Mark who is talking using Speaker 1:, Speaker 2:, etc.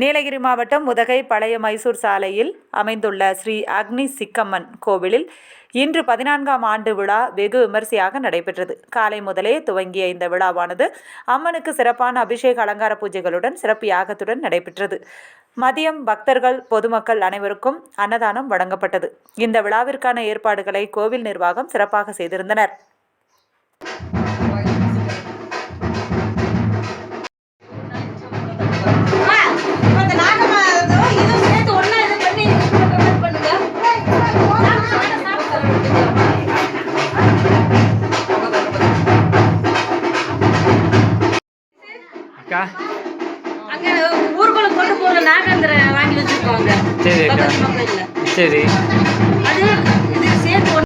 Speaker 1: நீலகிரி மாவட்டம் உதகை பழைய மைசூர் சாலையில் அமைந்துள்ள ஸ்ரீ அக்னி சிக்கம்மன் கோவிலில் இன்று பதினான்காம் ஆண்டு விழா வெகு விமரிசையாக நடைபெற்றது. காலை முதலே துவங்கிய இந்த விழாவானது அம்மனுக்கு சிறப்பான அபிஷேக அலங்கார பூஜைகளுடன் சிறப்பு யாகத்துடன் நடைபெற்றது. மதியம் பக்தர்கள் பொதுமக்கள் அனைவருக்கும் அன்னதானம் வழங்கப்பட்டது. இந்த விழாவிற்கான ஏற்பாடுகளை கோவில் நிர்வாகம் சிறப்பாக செய்திருந்தனர்.
Speaker 2: அக்கா
Speaker 3: அங்க ஊருக்குள்ள கொண்டு போற நாகந்திரன் வாங்கி வச்சிருக்கோம்
Speaker 2: சரி அக்கா. சரி.
Speaker 3: அது இது சேர்த்து